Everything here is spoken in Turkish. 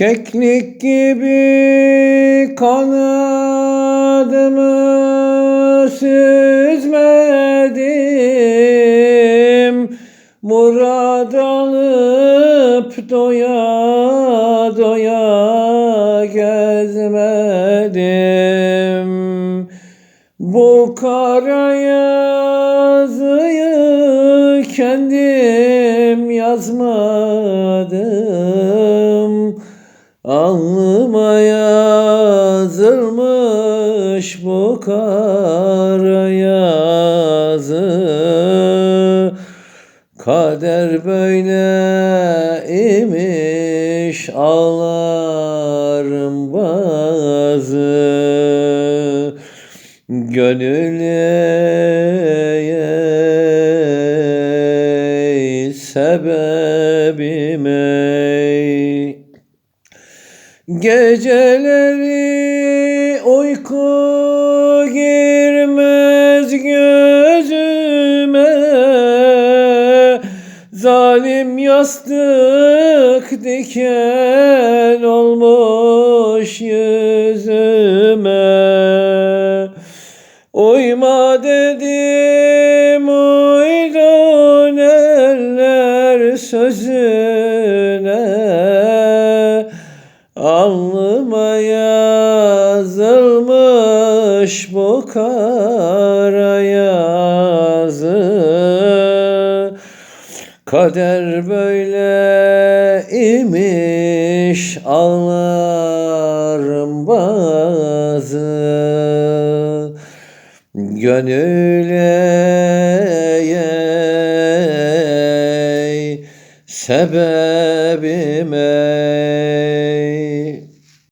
Keklik gibi kanadımı süzmedim. Murad alıp doya doya gezmedim. Bu kara yazıyı kendim yazmadım Alnıma yazılmış bu kara yazı. Kader böyle imiş ağlarım bazı. Gönül ey sebebim ey Geceleri uyku girmez gözüme. Zalim yastık diken olmuş yüzüme. Uyma dedim uydun eller sözüne Alnıma yazılmış bu kara yazı. Kader böyle imiş ağlarım bazı. Gönül ey sebebim ey